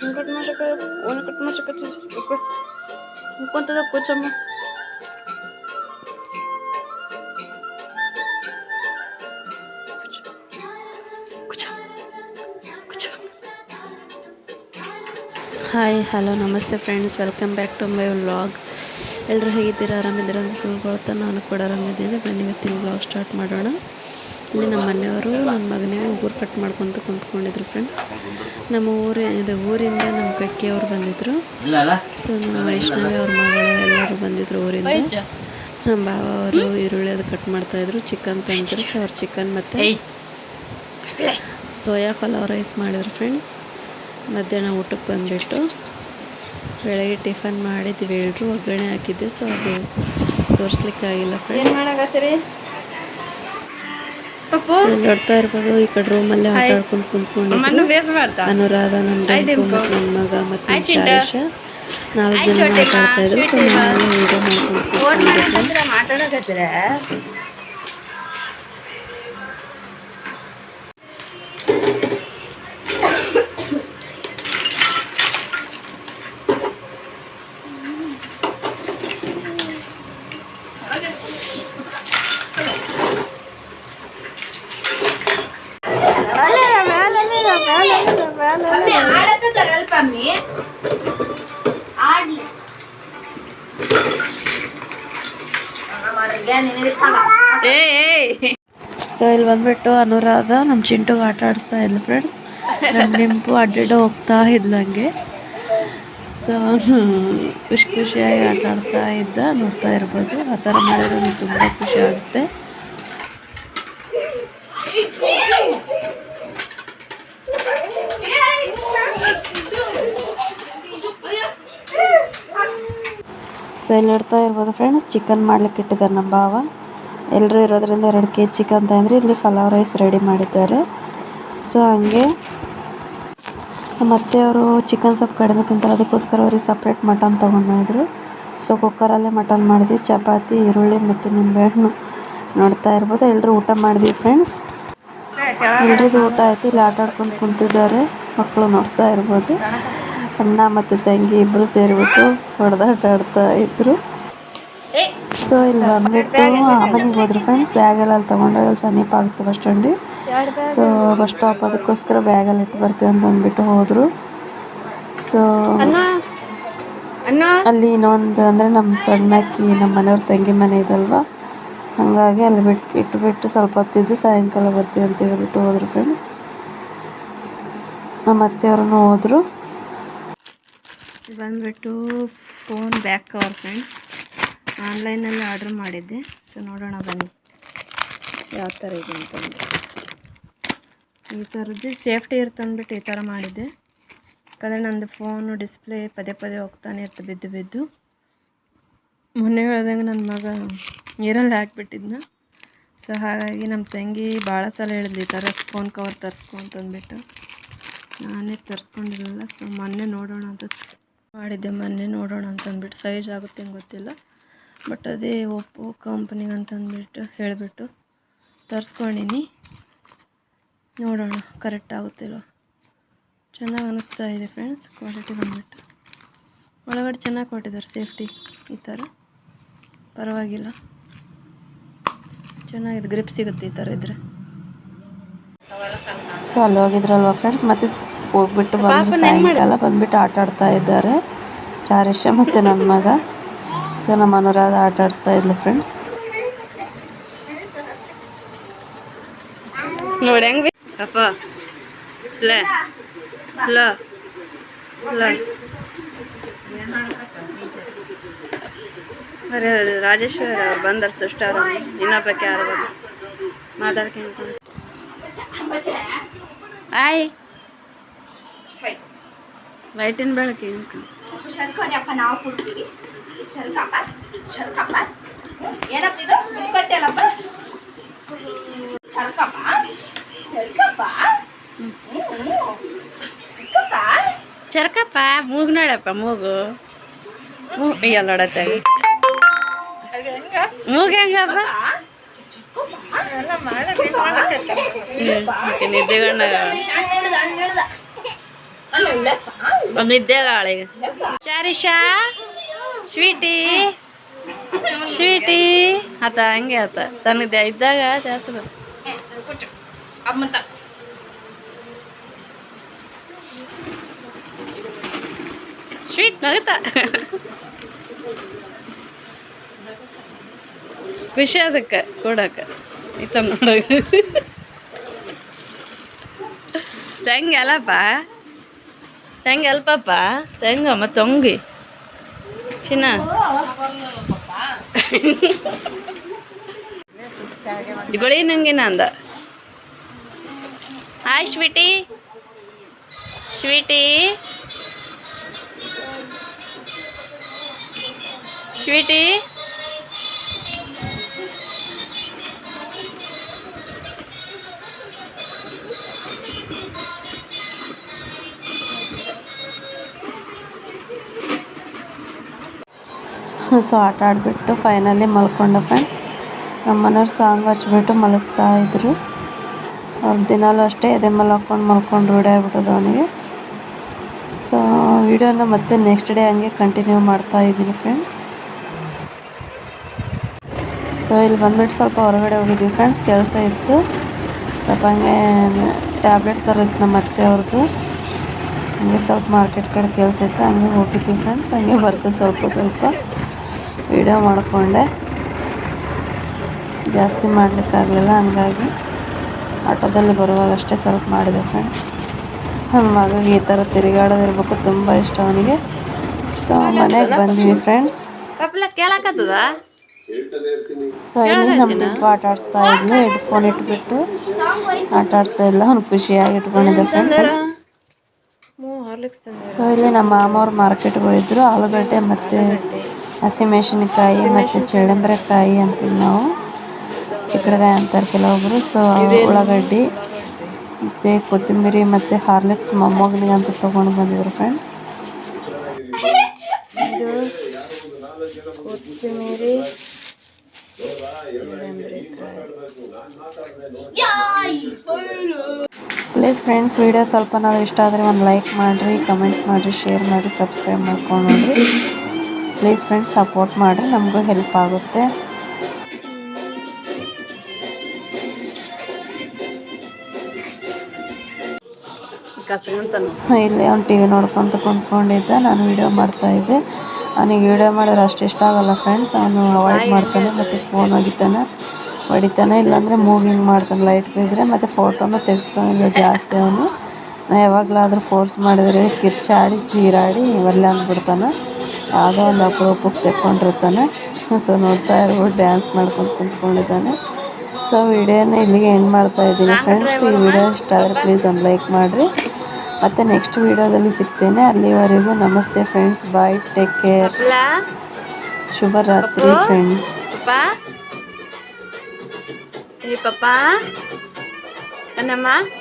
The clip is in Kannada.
ಕಟ್ ಮಾಡ್ಸಕ ಒಂದು ಕಟ್ ಮಾಡ್ಸಕತ್ತಿ ಮುಕ್ಕೊಂತದ ಕೂಚಮ್ಮ hi hello namaste friends welcome back to my vlog ಎಲ್ಲರೂ ಹೇಗಿದ್ದೀರಾ? ಆರಾಮಿದ್ದೀರಾ ಅಂತ ತಿಳ್ಕೊಳ್ತಾ ನಾನು ಕೂಡ ಆರಾಮಿದ್ದೀನಿ. ಬನ್ನಿ, ಇವತ್ತಿನ ವ್ಲಾಗ್ ಸ್ಟಾರ್ಟ್ ಮಾಡೋಣ. ಇಲ್ಲಿ ನಮ್ಮ ಮನೆಯವರು, ನನ್ನ ಮಗನಿಗೆ ಊರು ಕಟ್ ಮಾಡ್ಕೊತ ಕುಂತ್ಕೊಂಡಿದ್ರು ಫ್ರೆಂಡ್ಸ್ ನಮ್ಮ ಊರು, ಇದು ಊರಿಂದ ನಮ್ಮ ಕಕ್ಕಿಯವರು ಬಂದಿದ್ದರು ಸೊ ನಮ್ಮ ವೈಷ್ಣವಿ ಅವ್ರ ಮಗಳು ಎಲ್ಲರೂ ಬಂದಿದ್ರು ಊರಿಂದ. ನಮ್ಮ ಬಾವ ಅವರು ಈರುಳ್ಳಿ ಅದು ಕಟ್ ಮಾಡ್ತಾಯಿದ್ರು ಚಿಕನ್ ತಂದಿದ್ರು. ಸೊ ಅವ್ರು ಚಿಕನ್ ಮತ್ತು ಸೋಯಾ ಪಲಾವ್ ರೈಸ್ ಮಾಡಿದ್ರು ಫ್ರೆಂಡ್ಸ್ ಮಧ್ಯಾಹ್ನ ಊಟಕ್ಕೆ ಬಂದುಬಿಟ್ಟು ಬೆಳಗ್ಗೆ ಟಿಫನ್ ಮಾಡಿದ್ವಿ. ಎಲ್ರು ಒಗ್ಗರಣೆ ಹಾಕಿದ್ದೆ ಸೊ ಅದು ತೋರಿಸ್ಲಿಕ್ಕಾಗಿಲ್ಲ ಫ್ರೆಂಡ್ಸ್ ನೋಡ್ತಾ ಇರ್ಬೋದು ಈ ಕಡೆ ರೂಮಲ್ಲಿ ಆಟ ಆಡ್ಕೊಂಡು ಕುಂತ್ಕೊಂಡು ಅನುರಾಧ ಮತ್ತು ನನ್ನ ಮಗ ಮತ್ತೆ ನಾಲ್ಕು ಜನ ಮಾತಾಡ್ತಾ ಇದ್ರು ಸೊ ನಾನು ವಿಡಿಯೋ ಮಾಡ್ಕೊಂಡು ಸೊ ಇಲ್ಲಿ ಬಂದ್ಬಿಟ್ಟು ಅನುರಾಧ ನಮ್ಮ ಚಿಂಟುಗೆ ಆಟ ಆಡಿಸ್ತಾ ಇದ್ಲು ಫ್ರೆಂಡ್ಸ್ ನಮ್ಮ ನಿಂಪು ಅಡ್ಡಾಡ ಹೋಗ್ತಾ ಇದ್ಲಂಗೆ ಸೊ ಖುಷಿ ಖುಷಿಯಾಗಿ ಆಟ ಆಡ್ತಾ ಇದ್ದ. ನೋಡ್ತಾ ಇರ್ಬೋದು. ಆ ಥರ ಮಾಡಿದ್ರೆ ತುಂಬ ಖುಷಿ ಆಗುತ್ತೆ. ಸೊ ಇಲ್ಲಿ ನೋಡ್ತಾ ಇರ್ಬೋದು ಫ್ರೆಂಡ್ಸ್ ಚಿಕನ್ ಮಾಡ್ಲಿಕ್ಕೆ ಇಟ್ಟಿದ್ದಾರೆ ನಮ್ಮ ಭಾವ. ಎಲ್ಲರೂ ಇರೋದ್ರಿಂದ ಎರಡು ಕೆ ಜಿ ಚಿಕನ್ ತಂದರೆ, ಇಲ್ಲಿ ಪಲಾವ್ ರೈಸ್ ರೆಡಿ ಮಾಡಿದ್ದಾರೆ. ಸೊ ಹಂಗೆ ಮತ್ತೆ ಅತ್ತೆಯವರು ಚಿಕನ್ ಸ್ವಲ್ಪ ಕಡಿಮೆ ತಿಂತಾರೆ, ಅದಕ್ಕೋಸ್ಕರ ಅವ್ರಿಗೆ ಸಪ್ರೇಟ್ ಮಟನ್ ತೊಗೊಂಡಿದ್ರು ಸೊ ಕುಕ್ಕರಲ್ಲೇ ಮಟನ್ ಮಾಡಿದ್ವಿ, ಚಪಾತಿ, ಈರುಳ್ಳಿ ಮತ್ತು ನಿಂಬೆಹಣ್ಣು. ನೋಡ್ತಾ ಇರ್ಬೋದು ಎಲ್ಲರೂ ಊಟ ಮಾಡಿದ್ವಿ ಫ್ರೆಂಡ್ಸ್ ಎಲ್ರಿಗೂ ಊಟ ಆಯ್ತು, ಇಲ್ಲಿ ಆಟ ಆಡ್ಕೊಂಡು ಕುಂತಿದ್ದಾರೆ ಮಕ್ಕಳು ನೋಡ್ತಾ ಇರ್ಬೋದು. ಅಣ್ಣ ಮತ್ತು ತಂಗಿ ಇಬ್ಬರು ಸೇರಿಬಿಟ್ಟು ಹೊಡೆದಾಟ ಆಡ್ತಾ ಇದ್ರು. ಸೊ ಇಲ್ಲಿ ಬಂದ್ಬಿಟ್ಟು ಮನೆಗೆ ಹೋದ್ರು ಫ್ರೆಂಡ್ಸ್ ಬ್ಯಾಗಲ್ಲಿ ಅಲ್ಲಿ ತೊಗೊಂಡೋಗಿ ಅಲ್ಲಿ ಸಮೀಪ ಆಗುತ್ತೆ ಬಸ್ ಸ್ಟ್ಯಾಂಡಿ ಸೊ ಬಸ್ ಸ್ಟಾಪ್ ಅದಕ್ಕೋಸ್ಕರ ಬ್ಯಾಗಲ್ಲಿ ಇಟ್ಟು ಬರ್ತೀವಿ ಅಂತ ಅಂದ್ಬಿಟ್ಟು ಹೋದರು. ಸೊ ಅಲ್ಲಿ ಇನ್ನೊಂದು ಅಂದರೆ ನಮ್ಮ ಸಣ್ಣಕ್ಕಿ ನಮ್ಮ ಮನೆಯವ್ರ ತಂಗಿ ಮನೆ ಇದಲ್ವಾ? ಹಾಗಾಗಿ ಅಲ್ಲಿ ಬಿಟ್ಟು ಇಟ್ಬಿಟ್ಟು ಸ್ವಲ್ಪ ಹೊತ್ತಿದ್ದು ಸಾಯಂಕಾಲ ಬರ್ತೀವಿ ಅಂತ ಹೇಳ್ಬಿಟ್ಟು ಹೋದರು ಫ್ರೆಂಡ್ಸ್ ನಮ್ಮ ಅತ್ತೆಯವ್ರೂ ಹೋದರು. ಬಂದ್ಬಿಟ್ಟು ಫೋನ್ ಬ್ಯಾಕ್ ಕವರ್ ಫ್ರೆಂಡ್ಸ್ ಆನ್ಲೈನಲ್ಲಿ ಆರ್ಡ್ರ್ ಮಾಡಿದ್ದೆ. ಸೊ ನೋಡೋಣ ಬನ್ನಿ. ಯಾವ ಥರ ಇದೆ ಅಂತಂದು ಈ ಥರದ್ದು ಸೇಫ್ಟಿ ಇರ್ತಂದ್ಬಿಟ್ಟು ಈ ಥರ ಮಾಡಿದ್ದೆ. ಯಾಕಂದರೆ ನಂದು ಫೋನು ಡಿಸ್ಪ್ಲೇ ಪದೇ ಪದೇ ಹೋಗ್ತಾನೆ ಇರ್ತದೆ ಬಿದ್ದು ಬಿದ್ದು. ಮೊನ್ನೆ ಹೇಳ್ದಂಗೆ ನನ್ನ ಮಗ ನೀರಲ್ಲಿ ಹಾಕ್ಬಿಟ್ಟಿದ್ನ. ಸೊ ಹಾಗಾಗಿ ನಮ್ಮ ತಂಗಿ ಭಾಳ ಸಲ ಹೇಳಿದ್ಲು ಈ ಥರ ಫೋನ್ ಕವರ್ ತರಿಸ್ಕೊ ಅಂತಂದ್ಬಿಟ್ಟು ನಾನೇ ತರಿಸ್ಕೊಂಡಿರಲಿಲ್ಲ. ಸೊ ಮೊನ್ನೆ ನೋಡೋಣ ಅಂತ. ಮಾಡಿದ್ದೆ ಮೊನ್ನೆ ನೋಡೋಣ ಅಂತಂದ್ಬಿಟ್ಟು. ಸೈಜ್ ಆಗುತ್ತೆ ಗೊತ್ತಿಲ್ಲ. ಬಟ್ ಅದೇ ಒಪ್ಪೋ ಕಂಪ್ನಿಗೆ ಅಂತಂದ್ಬಿಟ್ಟು ಹೇಳಿಬಿಟ್ಟು ತರಿಸ್ಕೊಂಡಿನಿ. ನೋಡೋಣ ಕರೆಕ್ಟ್ ಆಗುತ್ತಿಲ್ಲ ಚೆನ್ನಾಗಿ ಅನ್ನಿಸ್ತಾ ಇದೆ ಫ್ರೆಂಡ್ಸ್ ಕ್ವಾಲಿಟಿ ಬಂದ್ಬಿಟ್ಟು. ಒಳಗಡೆ ಚೆನ್ನಾಗಿ ಕೊಟ್ಟಿದ್ದಾರೆ ಸೇಫ್ಟಿ ಈ ಥರ ಪರವಾಗಿಲ್ಲ. ಚೆನ್ನಾಗಿದೆ ಗ್ರಿಪ್ ಸಿಗುತ್ತೆ ಈ ಥರ ಇದ್ದರೆ ಹೋಗಿದ್ರಲ್ವ ಫ್ರೆಂಡ್ಸ್ ಮತ್ತೆ ಹೋಗ್ಬಿಟ್ಟು ಬಂದು ಸಾಯಂಕಾಲ ಬಂದ್ಬಿಟ್ಟು ಆಟ ಆಡ್ತಾ ಇದ್ದಾರೆ. ಚಾರಿಷ ಮತ್ತೆ ನನ್ನ ಮಗ. ಸೊ ನಮ್ಮ ಅನುರಾಧ ಆಟ ಆಡ್ತಾ ಇದ್ಲು ಫ್ರೆಂಡ್ಸ್ ನೋಡಿ ಹೆಂಗ್ ಅಪ್ಪ ಲೇ ಲ ಲ. ಅರೆ ರಾಜೇಶ್ವರ ಅವ್ರು ಬಂದರು ಸುಷ್ಟ ಅವರು. ಇನ್ನೊಬ್ಬಕ್ಕೆ ಯಾರು ಬಂದು ಮಾತಾಡ್ಕೊಂಡು ಆಯ್. ಲೈಟಿನ ಬೆಳಕು ಶರ್ಕೋನಪ್ಪ ನಾವು ಕೊಡ್ತೀವಿ ಶರ್ಕಪ್ಪ ಶರ್ಕಪ್ಪ ಏನಪ್ಪ ಇದು ಕಟ್ಟೆಲ್ಲಪ್ಪ ಶರ್ಕಪ್ಪ ಶರ್ಕಪ್ಪ ಶರ್ಕಪ್ಪ ಚರ್ಕಪ್ಪ ಮೂಗು ನೋಡಪ್ಪ ಮೂಗು ಮೂಗು ಎಲ್ಲ ನೋಡತ್ತೆ ಮೂಗು ಹೆಂಗಪ್ಪ ನಿದ್ದೆಗಣ್ಣ ನಿದ್ದೆಗಾಳಿಗೆ ಚಾರಿಷಾ ಸ್ವೀಟಿ ಸ್ವೀಟಿ. ಆತ ಹಂಗೆ ಆತ. ತನಗೆ ಇದ್ದಾಗ ಜಾಸ್ತಿ ಸ್ವೀಟ್ ನಗುತ್ತಾ. ಖುಷಿ ಅದಕ್ಕೆ ಕೊಡಕ್ಕೆ. ಇತ್ತ ನೋಡಕ್ಕೆ ತಂಗಿ ಅಲ್ಲಪ್ಪ? ತಂಗಿ ಅಲ್ಪಪ್ಪ? ತಂಗ ಮತ್ತು ತೊಂಗಿ. ಚಿನ್ನ. ಗುಳಿ ನಂಗಿನ ಅಂದ hi sweetie. Sweetie. Sweetie. So ಆಟ ಆಡಿಬಿಟ್ಟು ಫೈನಲಿ ಮಲ್ಕೊಂಡೆ ಫ್ರೆಂಡ್ಸ್ ನಮ್ಮ ಮನೆಯವ್ರು ಸಾಂಗ್ ಹಚ್ಬಿಟ್ಟು ಮಲಗಿಸ್ತಾ ಇದ್ರು. ಅವ್ರ ದಿನಾಲೂ ಅಷ್ಟೇ ಎದೆ ಮೇಲೆ ಹಾಕ್ಕೊಂಡು ಮಲ್ಕೊಂಡು ರೂಢಿ ಆಗ್ಬಿಟ್ಟದು ಅವನಿಗೆ. ಸೊ ವಿಡಿಯೋನ ಮತ್ತೆ ನೆಕ್ಸ್ಟ್ ಡೇ ಹಂಗೆ ಕಂಟಿನ್ಯೂ ಮಾಡ್ತಾ ಇದ್ದೀನಿ ಫ್ರೆಂಡ್ಸ್ ಸೊ ಇಲ್ಲಿ ಬಂದ್ಬಿಟ್ಟು ಸ್ವಲ್ಪ ಹೊರಗಡೆ ಹೋಗಿದ್ವಿ ಫ್ರೆಂಡ್ಸ್ ಕೆಲಸ ಇತ್ತು. ಸ್ವಲ್ಪ ಹಂಗೆ ಟ್ಯಾಬ್ಲೆಟ್ ತರೋದು ನಮ್ಮ ಅತ್ತೆ ಅವ್ರದ್ದು. ಹಂಗೆ ಸ್ವಲ್ಪ ಮಾರ್ಕೆಟ್ ಕಡೆ ಕೆಲಸ ಇತ್ತು. ಹಂಗೆ ಹೋಗಿದ್ವಿ ಫ್ರೆಂಡ್ಸ್ ಹಂಗೆ ಬರ್ತದೆ ಸ್ವಲ್ಪ ಸ್ವಲ್ಪ. ವಿಡಿಯೋ ಮಾಡಿಕೊಂಡೆ. ಜಾಸ್ತಿ ಮಾಡಲಿಕ್ಕಾಗಲಿಲ್ಲ ಹಂಗಾಗಿ ಆಟೋದಲ್ಲಿ ಬರುವಾಗಷ್ಟೇ ಸ್ವಲ್ಪ ಮಾಡಿದೆ ಫ್ರೆಂಡ್ಸ್ ಹಾಗಾಗಿ ಮಗಗೆ ಈ ಥರ ತಿರುಗಾಡೋದಿರ್ಬೇಕು ತುಂಬ ಇಷ್ಟ ಅವನಿಗೆ. ಸೊ ಮನೆಗೆ ಬಂದ್ವಿ ಫ್ರೆಂಡ್ಸ್ ಸೊ ಇಲ್ಲಿ ನಮ್ಮ ಮಕ್ಕಳು ಆಟ ಆಡಿಸ್ತಾ ಇದ್ಲು ಹೆಡ್ಫೋನ್ ಇಟ್ಬಿಟ್ಟು ಆಟ ಆಡ್ತಾ ಇಲ್ಲ ಅವ್ನು ಖುಷಿಯಾಗಿ ಇಟ್ಕೊಂಡಿದ್ದೆ ಫ್ರೆಂಡ್ಸ್ ಸೊ ಇಲ್ಲಿ ನಮ್ಮ ಮಾಮ ಅವ್ರು ಮಾರ್ಕೆಟ್ಗೆ ಹೋಗಿದ್ರು ಆಲೂಗಡ್ಡೆ ಮತ್ತು ಹಸಿಮೆಣಸಿನಕಾಯಿ ಮತ್ತು ಚಳ್ಳಂಬರೆಕಾಯಿ ಅಂತೀವಿ ನಾವು. ಚಿಕ್ಕಡಗಾಯಿ ಅಂತಾರೆ ಕೆಲವೊಬ್ಬರು ಸೊ ಉಳ್ಳಾಗಡ್ಡಿ ಮತ್ತು ಕೊತ್ತಂಬರಿ ಮತ್ತು ಹಾರ್ಲಿಕ್ಸ್ ಮೊಮ್ಮಗನಿಗೆ ಅಂತ ತೊಗೊಂಡು ಬಂದಿದ್ರು ಫ್ರೆಂಡ್ಸ್ ಕೊತ್ತಂಬರಿ ಪ್ಲೀಸ್ ಫ್ರೆಂಡ್ಸ್ ವಿಡಿಯೋ ಸ್ವಲ್ಪ ನಾವು ಇಷ್ಟ ಆದರೆ ಒಂದು ಲೈಕ್ ಮಾಡಿರಿ ಕಮೆಂಟ್ ಮಾಡಿರಿ ಶೇರ್ ಮಾಡಿರಿ ಸಬ್ಸ್ಕ್ರೈಬ್ ಮಾಡ್ಕೊಂಡು ನೋಡಿರಿ ಪ್ಲೀಸ್ ಫ್ರೆಂಡ್ಸ್ ಸಪೋರ್ಟ್ ಮಾಡಿರಿ ನಮಗೂ ಹೆಲ್ಪ್ ಆಗುತ್ತೆ. ಇಲ್ಲೇ ಅವ್ನು ಟಿ ವಿ ನೋಡ್ಕೊಂತ ಕುಂತ್ಕೊಂಡಿದ್ದ. ನಾನು ವಿಡಿಯೋ ಮಾಡ್ತಾ ಇದ್ದೆ. ಅವನಿಗೆ ವಿಡಿಯೋ ಮಾಡಿದ್ರೆ ಅಷ್ಟು ಇಷ್ಟ ಆಗಲ್ಲ ಫ್ರೆಂಡ್ಸ್ ಅವನು ಅವಾಯ್ಡ್ ಮಾಡ್ತಾನೆ ಮತ್ತು ಫೋನ್ ಒಗಿತಾನೆ ಹೊಡಿತಾನೆ, ಇಲ್ಲಾಂದರೆ ಮೂವಿಂಗ್ ಮಾಡ್ತಾನೆ ಲೈಟ್ ಬಿದ್ದರೆ ಮತ್ತು ಫೋಟೋನು ತೆಗೆಸ್ಕೊಂಡಿಲ್ಲ ಜಾಸ್ತಿ ಅವನು. ಯಾವಾಗಲಾದ್ರೂ ಫೋರ್ಸ್ ಮಾಡಿದರೆ ಕಿರ್ಚಾಡಿ, ಚೀರಾಡಿ, ಇವೆಲ್ಲ ಅಂದ್ಬಿಡ್ತಾನೆ. ಯಾವುದೋ ಒಂದು ಅಪರೂಪಕ್ಕೆ ತೆಕ್ಕೊಂಡಿರ್ತಾನೆ. ಸೊ ನೋಡ್ತಾ ಇರ್ಬೋದು ಡ್ಯಾನ್ಸ್ ಮಾಡ್ಕೊಂಡು ಕುಂತ್ಕೊಂಡಿದ್ದಾನೆ. ಸೊ ವಿಡಿಯೋನ ಇಲ್ಲಿಗೆ ಎಂಡ್ ಮಾಡ್ತಾ ಇದ್ದೀನಿ ಫ್ರೆಂಡ್ಸ್ ಈ ವಿಡಿಯೋ ಇಷ್ಟ ಆದರೆ ಪ್ಲೀಸ್ ಒಂದು ಲೈಕ್ ಮಾಡಿರಿ. ಮತ್ತು ನೆಕ್ಸ್ಟ್ ವಿಡಿಯೋದಲ್ಲಿ ಸಿಗ್ತೇನೆ. ಅಲ್ಲಿವರೆಗೂ namaste friends bye take care ಶುಭರಾತ್ರಿ ಫ್ರೆಂಡ್ಸ್ ಪಪ್ಪ. Ma?